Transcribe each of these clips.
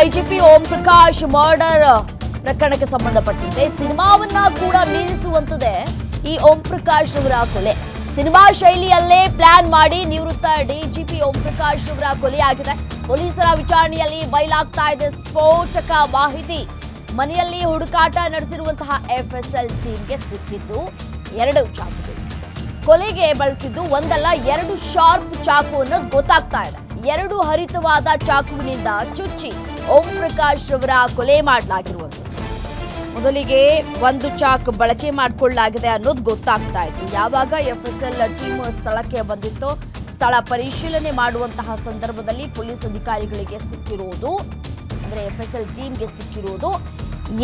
IGP Om Prakash murder ಪ್ರಕರಣಕ್ಕೆ ಸಂಬಂಧಪಟ್ಟಂತೆ ಸಿನಿಮಾವನ್ನ ಕೂಡ ಮೀರಿಸುವಂತದೆ ಈ ಓಂ ಪ್ರಕಾಶ್ ಅವರ ಕೊಲೆ. ಸಿನಿಮಾ ಶೈಲಿಯಲ್ಲೇ ಪ್ಲಾನ್ ಮಾಡಿ ನಿವೃತ್ತ ಡಿಜಿಪಿ ಓಂ ಪ್ರಕಾಶ್ ಅವರ ಕೊಲೆಯಾಗಿದೆ ಪೊಲೀಸರ ವಿಚಾರಣೆಯಲ್ಲಿ ಬಯಲಾಗ್ತಾ ಇದೆ ಸ್ಫೋಟಕ ಮಾಹಿತಿ. ಮನೆಯಲ್ಲಿ ಹುಡುಕಾಟ ನಡೆಸಿರುವಂತಹ ಎಫ್ಎಸ್ಎಲ್ ಟೀಮ್ಗೆ ಸಿಕ್ಕಿದ್ದು ಎರಡು ಚಾಕು ಕೊಲೆಗೆ ಬಳಸಿದ್ದು ಒಂದಲ್ಲ, ಎರಡು ಶಾರ್ಪ್ ಚಾಕು ಅನ್ನೋದು ಗೊತ್ತಾಗ್ತಾ ಇದೆ. ಎರಡು ಹರಿತವಾದ ಚಾಕುವಿನಿಂದ ಚುಚ್ಚಿ ಓಂ ಪ್ರಕಾಶ್ ರವರ ಕೊಲೆ ಮಾಡಲಾಗಿರುವುದು. ಮೊದಲಿಗೆ ಒಂದು ಚಾಕ್ ಬಳಕೆ ಮಾಡಿಕೊಳ್ಳಲಾಗಿದೆ ಅನ್ನೋದು ಗೊತ್ತಾಗ್ತಾ ಇತ್ತು. ಯಾವಾಗ ಎಫ್ ಎಸ್ ಎಲ್ ಟೀಮ್ ಸ್ಥಳಕ್ಕೆ ಬಂದಿತ್ತೋ, ಸ್ಥಳ ಪರಿಶೀಲನೆ ಮಾಡುವಂತಹ ಸಂದರ್ಭದಲ್ಲಿ ಪೊಲೀಸ್ ಅಧಿಕಾರಿಗಳಿಗೆ ಸಿಕ್ಕಿರುವುದು, ಅಂದ್ರೆ ಎಫ್ ಎಸ್ ಎಲ್ ಟೀಮ್ಗೆ ಸಿಕ್ಕಿರುವುದು,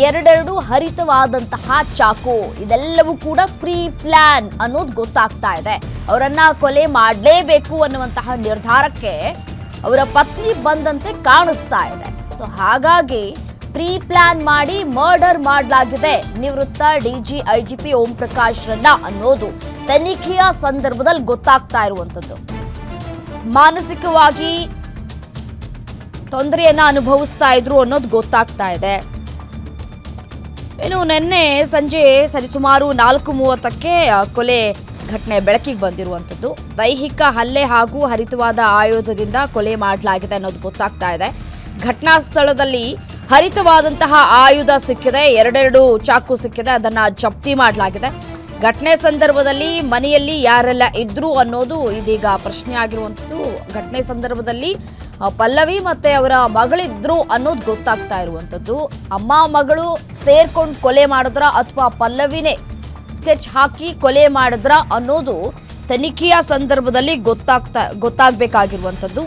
ಎರಡೆರಡು ಹರಿತವಾದಂತಹ ಚಾಕು. ಇದೆಲ್ಲವೂ ಕೂಡ ಪ್ರೀ ಪ್ಲಾನ್ ಅನ್ನೋದು ಗೊತ್ತಾಗ್ತಾ ಇದೆ. ಅವರನ್ನ ಕೊಲೆ ಮಾಡಲೇಬೇಕು ಅನ್ನುವಂತಹ ನಿರ್ಧಾರಕ್ಕೆ ಅವರ ಪತ್ನಿ ಬಂದಂತೆ ಕಾಣಿಸ್ತಾ ಇದೆ. ಸೊ ಹಾಗಾಗಿ ಪ್ರೀ ಪ್ಲಾನ್ ಮಾಡಿ ಮರ್ಡರ್ ಮಾಡಲಾಗಿದೆ. ನಿವೃತ್ತ ಡಿಜಿ ಐಜಿಪಿ ಓಂ ಪ್ರಕಾಶ್ ರನ್ನ ಅನ್ನೋದು ತನಿಖೆಯ ಸಂದರ್ಭದಲ್ಲಿ ಗೊತ್ತಾಗ್ತಾ ಇರುವಂತದ್ದು ಮಾನಸಿಕವಾಗಿ ತೊಂದರೆಯನ್ನ ಅನುಭವಿಸ್ತಾ ಇದ್ರು ಅನ್ನೋದು ಗೊತ್ತಾಗ್ತಾ ಇದೆ. ಇನ್ನು ನಿನ್ನೆ ಸಂಜೆ ಸರಿಸುಮಾರು ನಾಲ್ಕು ಮೂವತ್ತಕ್ಕೆ ಕೊಲೆ ಘಟನೆ ಬೆಳಕಿಗೆ ಬಂದಿರುವಂಥದ್ದು. ದೈಹಿಕ ಹಲ್ಲೆ ಹಾಗೂ ಹರಿತವಾದ ಆಯುಧದಿಂದ ಕೊಲೆ ಮಾಡಲಾಗಿದೆ ಅನ್ನೋದು ಗೊತ್ತಾಗ್ತಾ ಇದೆ. ಘಟನಾ ಸ್ಥಳದಲ್ಲಿ ಹರಿತವಾದಂತಹ ಆಯುಧ ಸಿಕ್ಕಿದೆ. ಎರಡೆರಡು ಚಾಕು ಸಿಕ್ಕಿದೆ. ಅದನ್ನು ಜಪ್ತಿ ಮಾಡಲಾಗಿದೆ. ಘಟನೆ ಸಂದರ್ಭದಲ್ಲಿ ಮನೆಯಲ್ಲಿ ಯಾರೆಲ್ಲ ಇದ್ರು ಅನ್ನೋದು ಇದೀಗ ಪ್ರಶ್ನೆ ಆಗಿರುವಂಥದ್ದು ಘಟನೆ ಸಂದರ್ಭದಲ್ಲಿ ಪಲ್ಲವಿ ಮತ್ತೆ ಅವರ ಮಗಳಿದ್ರು ಅನ್ನೋದು ಗೊತ್ತಾಗ್ತಾ ಇರುವಂಥದ್ದು. ಅಮ್ಮ ಮಗಳು ಸೇರ್ಕೊಂಡು ಕೊಲೆ ಮಾಡಿದ್ರ ಅಥವಾ ಪಲ್ಲವಿನೇ ಸ್ಕೆಚ್ ಹಾಕಿ ಕೊಲೆ ಮಾಡಿದ್ರ ಅನ್ನೋದು ತನಿಖೆಯ ಸಂದರ್ಭದಲ್ಲಿ ಗೊತ್ತಾಗ್ತಾ, ಗೊತ್ತಾಗಬೇಕಾಗಿರುವಂಥದ್ದು.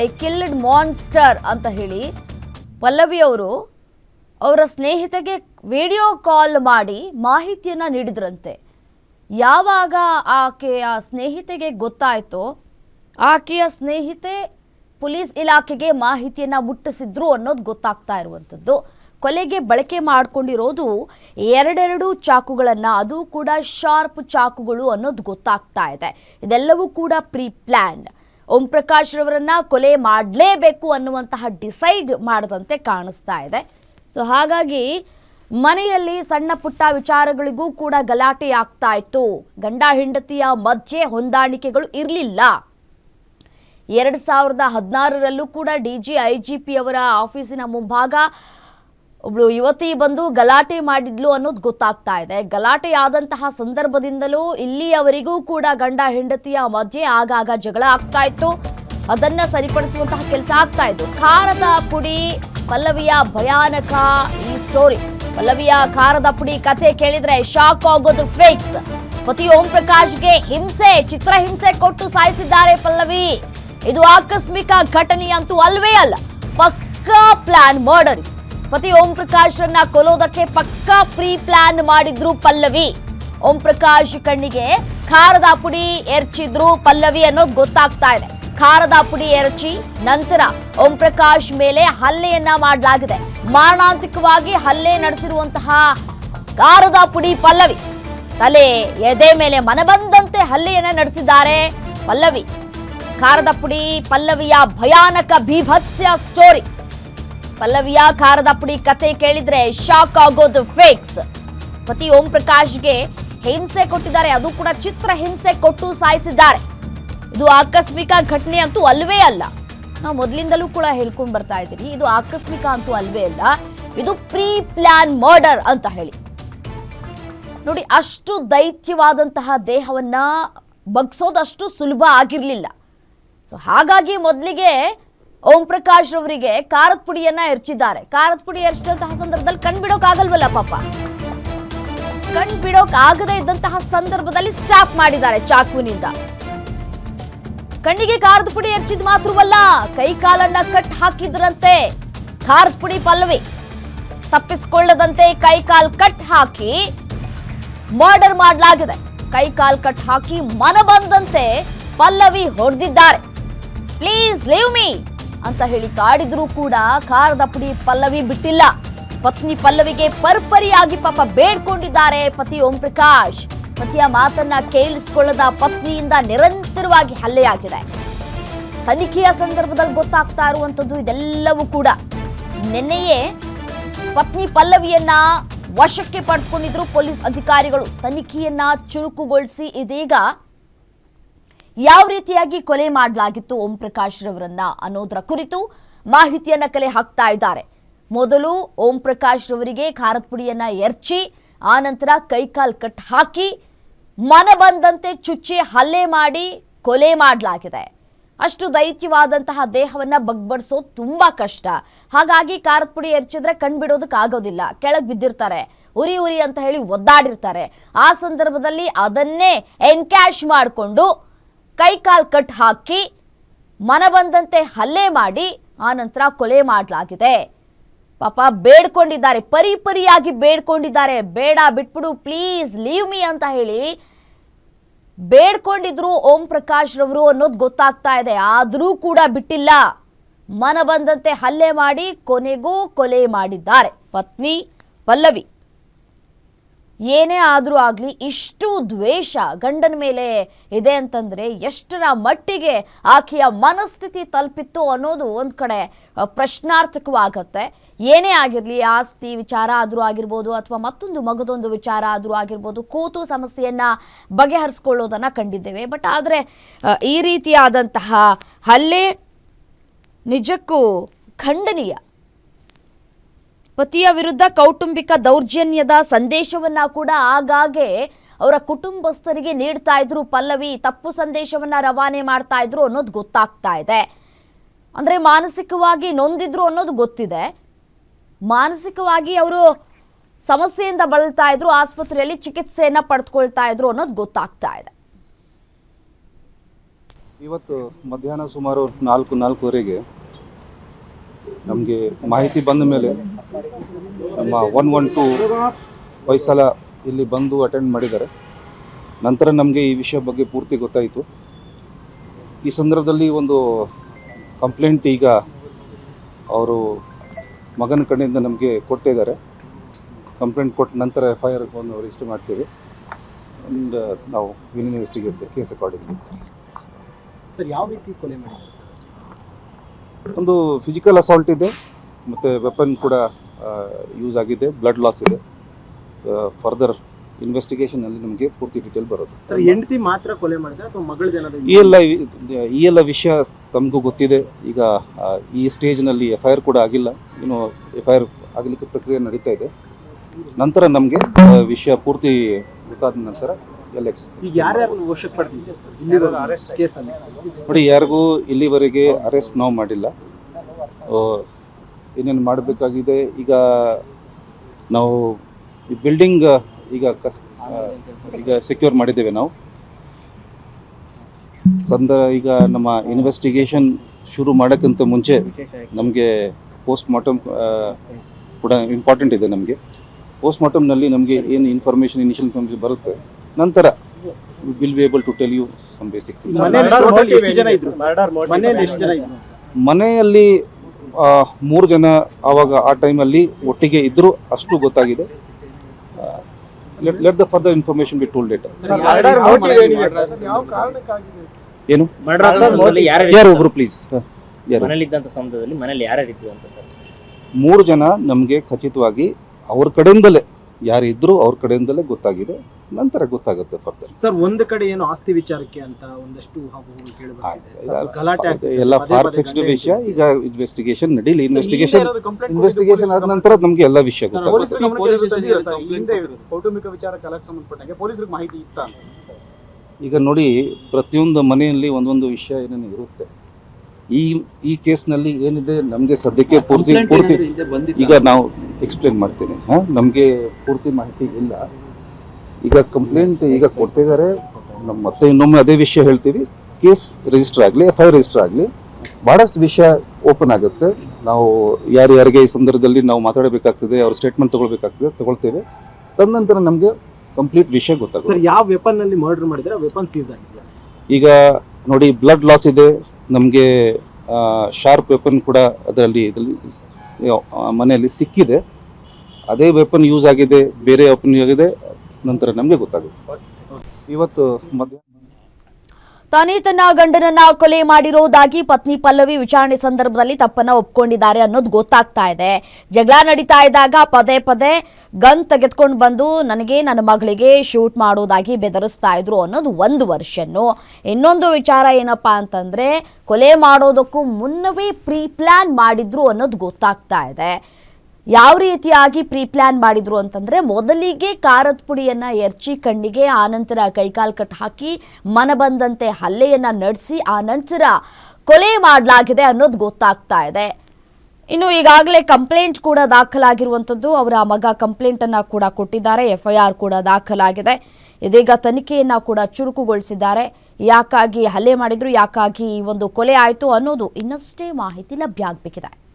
ಐ ಕಿಲ್ಡ್ ಮಾನ್ಸ್ಟರ್ ಅಂತ ಹೇಳಿ ಪಲ್ಲವಿ ಅವರು ಅವರ ಸ್ನೇಹಿತೆಗೆ ವಿಡಿಯೋ ಕಾಲ್ ಮಾಡಿ ಮಾಹಿತಿಯನ್ನು ನೀಡಿದ್ರಂತೆ. ಯಾವಾಗ ಆಕೆಯ ಸ್ನೇಹಿತೆಗೆ ಗೊತ್ತಾಯಿತೋ ಆಕೆಯ ಸ್ನೇಹಿತೆ ಪೊಲೀಸ್ ಇಲಾಖೆಗೆ ಮಾಹಿತಿಯನ್ನು ಮುಟ್ಟಿಸಿದ್ರು ಅನ್ನೋದು ಗೊತ್ತಾಗ್ತಾ ಇರುವಂಥದ್ದು. ಕೊಲೆಗೆ ಬಳಕೆ ಮಾಡಿಕೊಂಡಿರೋದು ಎರಡೆರಡು ಚಾಕುಗಳನ್ನು. ಅದು ಕೂಡ ಶಾರ್ಪ್ ಚಾಕುಗಳು ಅನ್ನೋದು ಗೊತ್ತಾಗ್ತಾ ಇದೆ. ಇದೆಲ್ಲವೂ ಕೂಡ ಪ್ರೀ ಪ್ಲ್ಯಾನ್ ಓಂ ಪ್ರಕಾಶ್ ರವರನ್ನ ಕೊಲೆ ಮಾಡಲೇಬೇಕು ಅನ್ನುವಂತಹ ಡಿಸೈಡ್ ಮಾಡದಂತೆ ಕಾಣಿಸ್ತಾ ಇದೆ. ಸೊ, ಹಾಗಾಗಿ ಮನೆಯಲ್ಲಿ ಸಣ್ಣ ಪುಟ್ಟ ವಿಚಾರಗಳಿಗೂ ಕೂಡ ಗಲಾಟೆ ಆಗ್ತಾ ಇತ್ತು. ಗಂಡ ಹೆಂಡತಿಯ ಮಧ್ಯೆ ಹೊಂದಾಣಿಕೆಗಳು ಇರಲಿಲ್ಲ. ಎರಡು ಸಾವಿರದ ಹದಿನಾರರಲ್ಲೂ ಕೂಡ D G I G P ಅವರ ಆಫೀಸಿನ ಮುಂಭಾಗ ಒಬ್ಳು ಯುವತಿ ಬಂದು ಗಲಾಟೆ ಮಾಡಿದ್ಲು ಅನ್ನೋದು ಗೊತ್ತಾಗ್ತಾ ಇದೆ. ಗಲಾಟೆ ಆದಂತಹ ಸಂದರ್ಭದಿಂದಲೂ ಇಲ್ಲಿಯವರಿಗೂ ಕೂಡ ಗಂಡ ಹೆಂಡತಿಯ ಮಧ್ಯೆ ಆಗಾಗ ಜಗಳ ಆಗ್ತಾ ಇತ್ತು. ಅದನ್ನ ಸರಿಪಡಿಸುವಂತಹ ಕೆಲಸ ಆಗ್ತಾ ಇತ್ತು. ಖಾರದ ಪುಡಿ, ಪಲ್ಲವಿಯ ಭಯಾನಕ ಈ ಸ್ಟೋರಿ ಪಲ್ಲವಿಯ ಖಾರದ ಪುಡಿ ಕಥೆ ಕೇಳಿದ್ರೆ ಶಾಕ್ ಆಗೋದು ಫೇಕ್ಸ್ ಪತಿ ಓಂ ಪ್ರಕಾಶ್ಗೆ ಹಿಂಸೆ ಚಿತ್ರಹಿಂಸೆ ಕೊಟ್ಟು ಸಾಯಿಸಿದ್ದಾರೆ ಪಲ್ಲವಿ. ಇದು ಆಕಸ್ಮಿಕ ಘಟನೆ ಅಂತೂ ಅಲ್ವೇ ಅಲ್ಲ. ಪಕ್ಕಾ ಪ್ಲಾನ್ ಮರ್ಡರ್ ಪತಿ ಓಂ ಪ್ರಕಾಶ್ ರನ್ನ ಕೊಲ್ಲೋದಕ್ಕೆ ಪಕ್ಕಾ ಪ್ರೀ ಪ್ಲಾನ್ ಮಾಡಿದ್ರು ಪಲ್ಲವಿ. ಓಂ ಪ್ರಕಾಶ್ ಕಣ್ಣಿಗೆ ಖಾರದ ಪುಡಿ ಎರಚಿದ್ರು ಪಲ್ಲವಿ ಅನ್ನೋದು ಗೊತ್ತಾಗ್ತಾ ಇದೆ. ಖಾರದ ಪುಡಿ ಎರಚಿ ನಂತರ ಓಂ ಪ್ರಕಾಶ್ ಮೇಲೆ ಹಲ್ಲೆಯನ್ನ ಮಾಡಲಾಗಿದೆ. ಮಾರಣಾಂತಿಕವಾಗಿ ಹಲ್ಲೆ ನಡೆಸಿರುವಂತಹ ಖಾರದ ಪುಡಿ ಪಲ್ಲವಿ. ತಲೆ ಎದೆ ಮೇಲೆ ಮನಬಂದಂತೆ ಹಲ್ಲೆಯನ್ನ ನಡೆಸಿದ್ದಾರೆ ಪಲ್ಲವಿ. ಖಾರದ ಪುಡಿ ಪಲ್ಲವಿಯ ಭಯಾನಕ ಬೀಭತ್ಸ್ಯ ಸ್ಟೋರಿ ಪಲ್ಲವಿಯ ಖಾರದ ಪುಡಿ ಕತೆ ಕೇಳಿದ್ರೆ ಶಾಕ್ ಆಗೋದು ಫೇಕ್ಸ್ ಪತಿ ಓಂ ಪ್ರಕಾಶ್ಗೆ ಹಿಂಸೆ ಕೊಟ್ಟಿದ್ದಾರೆ. ಅದು ಕೂಡ ಚಿತ್ರ ಹಿಂಸೆ ಕೊಟ್ಟು ಸಾಯಿಸಿದ್ದಾರೆ. ಇದು ಆಕಸ್ಮಿಕ ಘಟನೆ ಅಂತೂ ಅಲ್ವೇ ಅಲ್ಲ. ನಾವು ಮೊದಲಿಂದಲೂ ಕೂಡ ಹೇಳ್ಕೊಂಡು ಬರ್ತಾ ಇದ್ದೀವಿ ಇದು ಆಕಸ್ಮಿಕ ಅಂತೂ ಅಲ್ವೇ ಅಲ್ಲ. ಇದು ಪ್ರೀ ಪ್ಲಾನ್ ಮರ್ಡರ್ ಅಂತ ಹೇಳಿ. ನೋಡಿ, ಅಷ್ಟು ದೈತ್ಯವಾದಂತಹ ದೇಹವನ್ನ ಬಗ್ಸೋದಷ್ಟು ಸುಲಭ ಆಗಿರಲಿಲ್ಲ. ಸೊ ಹಾಗಾಗಿ ಮೊದಲಿಗೆ ಓಂ ಪ್ರಕಾಶ್ ರವರಿಗೆ ಖಾರದ ಪುಡಿಯನ್ನ ಎರಚಿದ್ದಾರೆ. ಖಾರದ ಪುಡಿ ಎರಚಿದಂತಹ ಸಂದರ್ಭದಲ್ಲಿ ಕಣ್ ಬಿಡೋಕ್ ಆಗಲ್ವಲ್ಲ ಪಾಪ. ಕಣ್ ಬಿಡೋಕ್ ಆಗದೇ ಇದ್ದಂತಹ ಸಂದರ್ಭದಲ್ಲಿ ಸ್ಟಾಪ್ ಮಾಡಿದ್ದಾರೆ ಚಾಕುವಿನಿಂದ. ಕಣ್ಣಿಗೆ ಖಾರದ ಪುಡಿ ಎರಚಿದ್ ಮಾತ್ರವಲ್ಲ, ಕೈ ಕಾಲನ್ನ ಕಟ್ ಹಾಕಿದ್ರಂತೆ. ಖಾರದ ಪುಡಿ ಪಲ್ಲವಿ ತಪ್ಪಿಸಿಕೊಳ್ಳದಂತೆ ಕೈ ಕಾಲ್ ಕಟ್ ಹಾಕಿ ಮರ್ಡರ್ ಮಾಡಲಾಗಿದೆ. ಕೈ ಕಾಲ್ ಕಟ್ ಹಾಕಿ ಮನ ಬಂದಂತೆ ಪಲ್ಲವಿ ಹೊಡೆದಿದ್ದಾರೆ. ಪ್ಲೀಸ್ ಲೀವ್ ಮೀ ಅಂತ ಹೇಳಿ ಕಾಡಿದ್ರೂ ಕೂಡ ಖಾರದ ಪುಡಿ ಪಲ್ಲವಿ ಬಿಟ್ಟಿಲ್ಲ. ಪತ್ನಿ ಪಲ್ಲವಿಗೆ ಪರ್ಪರಿಯಾಗಿ ಪಾಪ ಬೇಡ್ಕೊಂಡಿದ್ದಾರೆ ಪತಿ ಓಂ ಪ್ರಕಾಶ್ ಪತಿಯ ಮಾತನ್ನ ಕೇಳಿಸಿಕೊಳ್ಳದ ಪತ್ನಿಯಿಂದ ನಿರಂತರವಾಗಿ ಹಲ್ಲೆಯಾಗಿದೆ. ತನಿಖೆಯ ಸಂದರ್ಭದಲ್ಲಿ ಗೊತ್ತಾಗ್ತಾ ಇರುವಂತದ್ದು ಇದೆಲ್ಲವೂ ಕೂಡ. ನಿನ್ನೆಯೇ ಪತ್ನಿ ಪಲ್ಲವಿಯನ್ನ ವಶಕ್ಕೆ ಪಡ್ಕೊಂಡಿದ್ರು ಪೊಲೀಸ್ ಅಧಿಕಾರಿಗಳು. ತನಿಖೆಯನ್ನ ಚುರುಕುಗೊಳಿಸಿ ಇದೀಗ ಯಾವ ರೀತಿಯಾಗಿ ಕೊಲೆ ಮಾಡಲಾಗಿತ್ತು ಓಂ ಪ್ರಕಾಶ್ ರವರನ್ನ ಅನ್ನೋದರ ಕುರಿತು ಮಾಹಿತಿಯನ್ನ ಕಲೆ ಹಾಕ್ತಾ ಇದ್ದಾರೆ. ಮೊದಲು ಓಂ ಪ್ರಕಾಶ್ ರವರಿಗೆ ಖಾರದ ಪುಡಿಯನ್ನ ಎರಚಿ, ಆನಂತರ ಕೈಕಾಲ್ ಕಟ್ ಹಾಕಿ, ಮನ ಬಂದಂತೆ ಚುಚ್ಚಿ ಹಲ್ಲೆ ಮಾಡಿ ಕೊಲೆ ಮಾಡಲಾಗಿದೆ. ಅಷ್ಟು ದೈತ್ಯವಾದಂತಹ ದೇಹವನ್ನ ಬಗ್ಬಡಿಸೋದು ತುಂಬಾ ಕಷ್ಟ. ಹಾಗಾಗಿ ಖಾರದ ಪುಡಿ ಎರಚಿದ್ರೆ ಕಣ್ಬಿಡೋದಕ್ಕಾಗೋದಿಲ್ಲ ಕೆಳಗೆ ಬಿದ್ದಿರ್ತಾರೆ. ಉರಿ ಉರಿ ಅಂತ ಹೇಳಿ ಒದ್ದಾಡಿರ್ತಾರೆ. ಆ ಸಂದರ್ಭದಲ್ಲಿ ಅದನ್ನೇ ಎನ್ಕ್ಯಾಶ್ ಮಾಡಿಕೊಂಡು ಕೈಕಾಲ್ ಕಟ್ ಹಾಕಿ ಮನ ಬಂದಂತೆ ಹಲ್ಲೆ ಮಾಡಿ ಆನಂತರ ಕೊಲೆ ಮಾಡಲಾಗಿದೆ. ಪಾಪ ಬೇಡ್ಕೊಂಡಿದ್ದಾರೆ ಪರಿ ಪರಿಯಾಗಿ ಬೇಡ್ಕೊಂಡಿದ್ದಾರೆ. ಬೇಡ, ಬಿಟ್ಬಿಡು ಪ್ಲೀಸ್ ಲೀವ್ ಮೀ ಅಂತ ಹೇಳಿ ಬೇಡ್ಕೊಂಡಿದ್ರು ಓಂ ಪ್ರಕಾಶ್ ರವರು ಅನ್ನೋದು ಗೊತ್ತಾಗ್ತಾ ಇದೆ. ಆದರೂ ಕೂಡ ಬಿಟ್ಟಿಲ್ಲ. ಮನ ಬಂದಂತೆ ಹಲ್ಲೆ ಮಾಡಿ ಕೊನೆಗೂ ಕೊಲೆ ಮಾಡಿದ್ದಾರೆ ಪತ್ನಿ ಪಲ್ಲವಿ. ಏನೇ ಆದರೂ ಆಗಲಿ ಇಷ್ಟು ದ್ವೇಷ ಗಂಡನ ಮೇಲೆ ಇದೆ ಅಂತಂದರೆ ಎಷ್ಟರ ಮಟ್ಟಿಗೆ ಆಕೆಯ ಮನಸ್ಥಿತಿ ತಲುಪಿತ್ತು ಅನ್ನೋದು ಒಂದು ಕಡೆ ಪ್ರಶ್ನಾರ್ಥಕವಾಗತ್ತೆ. ಏನೇ ಆಗಿರಲಿ, ಆಸ್ತಿ ವಿಚಾರ ಆದರೂ ಆಗಿರ್ಬೋದು ಅಥವಾ ಮತ್ತೊಂದು ಮಗದೊಂದು ವಿಚಾರ ಆದರೂ ಆಗಿರ್ಬೋದು, ಕೂತು ಸಮಸ್ಯೆಯನ್ನು ಬಗೆಹರಿಸ್ಕೊಳ್ಳೋದನ್ನು ಕಂಡಿದ್ದೇವೆ. ಬಟ್ ಆದರೆ ಈ ರೀತಿಯಾದಂತಹ ಹಲ್ಲೆ ನಿಜಕ್ಕೂ ಖಂಡನೀಯ. ಪತಿಯ ವಿರುದ್ಧ ಕೌಟುಂಬಿಕ ದೌರ್ಜನ್ಯದ ಸಂದೇಶವನ್ನ ಕೂಡ ಆಗಾಗ್ಗೆ ಅವರ ಕುಟುಂಬಸ್ಥರಿಗೆ ನೀಡ್ತಾ ಇದ್ರು ಪಲ್ಲವಿ, ತಪ್ಪು ಸಂದೇಶವನ್ನ ರವಾನೆ ಮಾಡ್ತಾ ಇದ್ರು ಅನ್ನೋದು ಗೊತ್ತಾಗ್ತಾ ಇದೆ. ಅಂದ್ರೆ ಮಾನಸಿಕವಾಗಿ ನೊಂದಿದ್ರು ಅನ್ನೋದು ಗೊತ್ತಿದೆ. ಮಾನಸಿಕವಾಗಿ ಅವರು ಸಮಸ್ಯೆಯಿಂದ ಬಳಲ್ತಾ ಇದ್ರು, ಆಸ್ಪತ್ರೆಯಲ್ಲಿ ಚಿಕಿತ್ಸೆಯನ್ನ ಪಡೆದುಕೊಳ್ತಾ ಇದ್ರು ಅನ್ನೋದು ಗೊತ್ತಾಗ್ತಾ ಇದೆ. ಇವತ್ತು ಮಧ್ಯಾಹ್ನ ಸುಮಾರು ನಾಲ್ಕು, ನಾಲ್ಕುವರೆಗೆ ನಮಗೆ ಮಾಹಿತಿ ಬಂದ ಮೇಲೆ ನಮ್ಮ ಒನ್ ಒನ್ ಟು ಹೊಯ್ಸಲ ಇಲ್ಲಿ ಬಂದು ಅಟೆಂಡ್ ಮಾಡಿದ್ದಾರೆ. ನಂತರ ನಮಗೆ ಈ ವಿಷಯ ಬಗ್ಗೆ ಪೂರ್ತಿ ಗೊತ್ತಾಯಿತು. ಈ ಸಂದರ್ಭದಲ್ಲಿ ಒಂದು ಕಂಪ್ಲೇಂಟ್ ಈಗ ಅವರು ಮಗನ ಕಡೆಯಿಂದ ನಮಗೆ ಕೊಡ್ತಾ ಕಂಪ್ಲೇಂಟ್ ಕೊಟ್ಟ ನಂತರ ಎಫ್ ಐ ಆರ್ ಒಂದು ರಿಜಿಸ್ಟರ್ ಮಾಡ್ತೀವಿ. ನಾವು will investigate case according sir, ಯಾವ ರೀತಿ ಕೊಲೆ ಮಾಡಿದ್ದಾರೆ? ಒಂದು ಫಿಸಿಕಲ್ ಅಸಾಲ್ಟ್ ಇದೆ. ಮತ್ತು ವೆಪನ್ ಕೂಡ ಯೂಸ್ ಆಗಿದೆ. ಬ್ಲಡ್ ಲಾಸ್ ಇದೆ. ಫರ್ದರ್ ಇನ್ವೆಸ್ಟಿಗೇಷನ್ ಅಲ್ಲಿ ನಮಗೆ ಪೂರ್ತಿ ಡೀಟೇಲ್ ಬರೋದು. ಸರ್ ಹೆಂಡತಿ ಮಾತ್ರ ಕೊಲೆ ಮಾಡಿದ್ರೆ ಅಥವಾ ಮಗಳದೇನಾದ್ರು ಈ ಎಲ್ಲ ಈ ಎಲ್ಲ ವಿಷಯ ತಮಗೂ ಗೊತ್ತಿದೆ. ಈಗ ಈ ಸ್ಟೇಜ್ನಲ್ಲಿ ಎಫ್ ಐ ಆರ್ ಕೂಡ ಆಗಿಲ್ಲ. ಇನ್ನು ಎಫ್ ಐ ಆರ್ ಆಗಲಿಕ್ಕೆ ಪ್ರಕ್ರಿಯೆ ನಡೀತಾ ಇದೆ. ನಂತರ ನಮಗೆ ವಿಷಯ ಪೂರ್ತಿ ಗೊತ್ತಾದ ನಂತರ ಈಗ ಯಾರ್ಯಾರು ವಶಕ್ಕೆ ಪಡೆದಿದ್ದಾರೆ ಸರ್ ಇಲ್ಲಿ ಅರೆಸ್ಟ್ ಕೇಸಲ್ಲಿ. ನೋಡಿ ಯಾರಿಗೂ ಇಲ್ಲಿವರೆಗೆ ಅರೆಸ್ಟ್ ನಾವು ಮಾಡಿಲ್ಲ. ಏನೇನು ಮಾಡಬೇಕಾಗಿದೆ? ಈಗ ನಾವು ಈ ಬಿಲ್ಡಿಂಗ್ ಈಗ ಈಗ ಸೆಕ್ಯೂರ್ ಮಾಡಿದ್ದೇವೆ ನಾವು. ಸಂದ ಈಗ ನಮ್ಮ ಇನ್ವೆಸ್ಟಿಗೇಷನ್ ಶುರು ಮಾಡೋಕ್ಕಿಂತ ಮುಂಚೆ ನಮಗೆ ಪೋಸ್ಟ್ ಮಾರ್ಟಮ್ ಕೂಡ ಇಂಪಾರ್ಟೆಂಟ್ ಇದೆ ನಮಗೆ. ಪೋಸ್ಟ್ ಮಾರ್ಟಮ್ನಲ್ಲಿ ನಮಗೆ ಏನು ಇನ್ಫಾರ್ಮೇಷನ್ ಇನಿಷಿಯಲ್ ಇನ್ಫಾರ್ಮೇಷನ್ ಬರುತ್ತೆ? ನಂತರ will be able to tell you some basic ಮನೆಯಲ್ಲಿ ಆ, ಮೂರು ಜನ ಆವಾಗ ಆ ಟೈಮಲ್ಲಿ ಒಟ್ಟಿಗೆ ಇದ್ರು ಅಷ್ಟು ಗೊತ್ತಾಗಿದೆ. Let the further information be told later ಏನು? ಮರ್ಡರ್ ಯಾರು ಯಾರು ಒಬ್ರು ಪ್ಲೀಸ್ ಮೂರು ಜನ ನಮಗೆ ಖಚಿತವಾಗಿ ಅವ್ರ ಕಡೆಯಿಂದಲೇ ಯಾರು ಇದ್ರು ಅವ್ರ ಕಡೆಯಿಂದಲೇ ಗೊತ್ತಾಗಿದೆ ನಂತರ ಗೊತ್ತಾಗುತ್ತೆ ಫರ್ದರ್ ಸರ್ ಒಂದು ಕಡೆ ಏನು ಆಸ್ತಿ ವಿಚಾರಕ್ಕೆ ಅಂತ ಒಂದಷ್ಟು. ಗಲಾಟೆ ಎಲ್ಲ ಫಾರ್ ಫಿಕ್ಸ್ಡ್ ವಿಷಯ. ಈಗ ಇನ್ವೆಸ್ಟಿಗೇಷನ್ ನಡೀಲಿ. ಇನ್ವೆಸ್ಟಿಗೇಷನ್ ಇನ್ವೆಸ್ಟಿಗೇಷನ್ ಆದ ನಂತರ ನಮಗೆ ಎಲ್ಲ ವಿಷಯ ಗೊತ್ತಾಗುತ್ತೆ. ಕೌಟುಂಬಿಕ ವಿಚಾರ ಕಲಕ್ಕೆ ಸಂಬಂಧಪಟ್ಟಂಗೆ ಪೊಲೀಸರಿಗೆ ಮಾಹಿತಿ ಇತ್ತ ಈಗ ನೋಡಿ ಪ್ರತಿಯೊಂದು ಮನೆಯಲ್ಲಿ ಒಂದೊಂದು ವಿಷಯ ಏನೇನು ಇರುತ್ತೆ. ಈ ಈ ಕೇಸ್ನಲ್ಲಿ ಏನಿದೆ ನಮಗೆ ಸದ್ಯಕ್ಕೆ ಪೂರ್ತಿ ಪೂರ್ತಿ ಈಗ ನಾವು ಎಕ್ಸ್ಪ್ಲೇನ್ ಮಾಡ್ತೀನಿ. ಹಾಂ ನಮಗೆ ಪೂರ್ತಿ ಮಾಹಿತಿ ಇಲ್ಲ. ಈಗ ಕಂಪ್ಲೇಂಟ್ ಈಗ ಕೊಡ್ತಾ ಇದ್ದಾರೆ ನಮ್ಮ ಮತ್ತೆ ಇನ್ನೊಮ್ಮೆ ಅದೇ ವಿಷಯ ಹೇಳ್ತೀವಿ. ಕೇಸ್ ರಿಜಿಸ್ಟರ್ ಆಗಲಿ ಎಫ್ ಐ ರಿಜಿಸ್ಟರ್ ಆಗಲಿ ಭಾಳಷ್ಟು ವಿಷಯ ಓಪನ್ ಆಗುತ್ತೆ. ನಾವು ಯಾರ್ಯಾರಿಗೆ ಈ ಸಂದರ್ಭದಲ್ಲಿ ನಾವು ಮಾತಾಡಬೇಕಾಗ್ತದೆ ಅವ್ರ ಸ್ಟೇಟ್ಮೆಂಟ್ ತೊಗೊಳ್ಬೇಕಾಗ್ತದೆ ತಗೊಳ್ತೇವೆ. ತದನಂತರ ನಮಗೆ ಕಂಪ್ಲೀಟ್ ವಿಷಯ ಗೊತ್ತಾಗುತ್ತೆ. ಸರ್ ಯಾವ ವೆಪನ್ನಲ್ಲಿ ಮರ್ಡರ್ ಮಾಡಿದ್ರೆ ವೆಪನ್ ಸೀಸ್ ಆಗಿದೆ ಈಗ ನೋಡಿ ಬ್ಲಡ್ ಲಾಸ್ ಇದೆ. ನಮಗೆ ಶಾರ್ಪ್ ವೆಪನ್ ಕೂಡ ಅದರಲ್ಲಿ ಇದರಲ್ಲಿ ಮನೆಯಲ್ಲಿ ಸಿಕ್ಕಿದೆ. ಅದೇ ವೆಪನ್ ಯೂಸ್ ಆಗಿದೆ, ಬೇರೆ ವೆಪನ್ ಆಗಿದೆ, ನಂತರ ನಮಗೆ ಗೊತ್ತಾಗುತ್ತೆ. ಇವತ್ತು ಮಧ್ಯ ತಾನೇ ತನ್ನ ಗಂಡನನ್ನ ಕೊಲೆ ಮಾಡಿರೋದಾಗಿ ಪತ್ನಿ ಪಲ್ಲವಿ ವಿಚಾರಣೆ ಸಂದರ್ಭದಲ್ಲಿ ತಪ್ಪನ್ನ ಒಪ್ಕೊಂಡಿದ್ದಾರೆ ಅನ್ನೋದು ಗೊತ್ತಾಗ್ತಾ ಇದೆ. ಜಗಳ ನಡೀತಾ ಇದ್ದಾಗ ಪದೇ ಪದೇ ಗನ್ ತೆಗೆದುಕೊಂಡು ಬಂದು, ನನಗೆ ನನ್ನ ಮಗಳಿಗೆ ಶೂಟ್ ಮಾಡೋದಾಗಿ ಬೆದರಿಸ್ತಾ ಇದ್ರು ಅನ್ನೋದು ಒಂದು ವರ್ಷನ್ನು. ಇನ್ನೊಂದು ವಿಚಾರ ಏನಪ್ಪಾ ಅಂತಂದ್ರೆ, ಕೊಲೆ ಮಾಡೋದಕ್ಕೂ ಮುನ್ನವೇ ಪ್ರೀ ಪ್ಲಾನ್ ಮಾಡಿದ್ರು ಅನ್ನೋದು ಗೊತ್ತಾಗ್ತಾ ಇದೆ. ಯಾವ ರೀತಿಯಾಗಿ ಪ್ರೀ ಪ್ಲಾನ್ ಮಾಡಿದ್ರು ಅಂತಂದ್ರೆ ಮೊದಲಿಗೆ ಖಾರದ ಪುಡಿಯನ್ನ ಎರ್ಚಿ ಕಣ್ಣಿಗೆ, ಆನಂತರ ಕೈಕಾಲ್ ಕಟ್ ಹಾಕಿ ಮನ ಬಂದಂತೆ ಹಲ್ಲೆಯನ್ನ ನಡೆಸಿ, ಆನಂತರ ನಂತರ ಕೊಲೆ ಮಾಡಲಾಗಿದೆ ಅನ್ನೋದು ಗೊತ್ತಾಗ್ತಾ ಇದೆ. ಇನ್ನು ಈಗಾಗಲೇ ಕಂಪ್ಲೇಂಟ್ ಕೂಡ ದಾಖಲಾಗಿರುವಂಥದ್ದು ಅವರ ಮಗ ಕಂಪ್ಲೇಂಟ್ ಅನ್ನ ಕೂಡ ಕೊಟ್ಟಿದ್ದಾರೆ, ಎಫ್ಐಆರ್ ಕೂಡ ದಾಖಲಾಗಿದೆ. ಇದೀಗ ತನಿಖೆಯನ್ನ ಕೂಡ ಚುರುಕುಗೊಳಿಸಿದ್ದಾರೆ. ಯಾಕಾಗಿ ಹಲ್ಲೆ ಮಾಡಿದ್ರು, ಯಾಕಾಗಿ ಈ ಒಂದು ಕೊಲೆ ಆಯಿತು ಅನ್ನೋದು ಇನ್ನಷ್ಟೇ ಮಾಹಿತಿ ಲಭ್ಯ ಆಗಬೇಕಿದೆ.